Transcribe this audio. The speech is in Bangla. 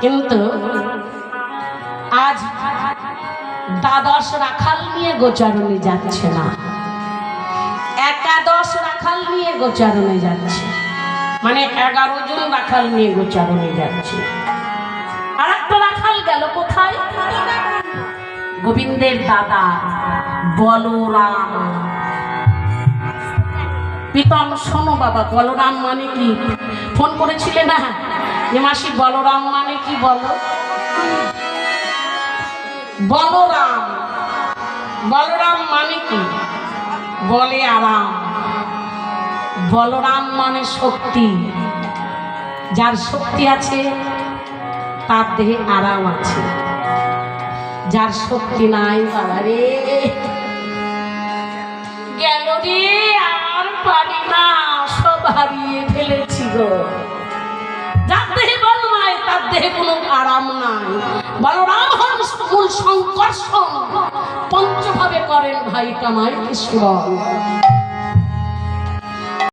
কিন্তু আজ দ্বাদশ রাখাল নিয়ে গোচারণে যাচ্ছে না। একাদশ রাখাল নিয়ে গোচারণে যাচ্ছে। মানে এগারো জন রাখাল নিয়ে গোচারণে যাচ্ছে। আর একটা রাখাল গেল কোথায়? গোবিন্দের দাদা বলরাম। প্রীতম শোনো বাবা, বলরাম মানে কি? ফোন করেছিলে না? যে মাসি বলরাম মানে কি বলো? বলরাম বলরাম মানে কি? বলে আরাম। বলরাম মানে শক্তি। যার শক্তি আছে, তার দেহে আরাম আছে। যার শক্তি নাই, বাবা রে। গেল রে, আর পারি না, সব হারিয়ে ফেলেছি গো। বলরাম হন পঞ্চভাবে করেন ভাই কামাই কৃষ্ণ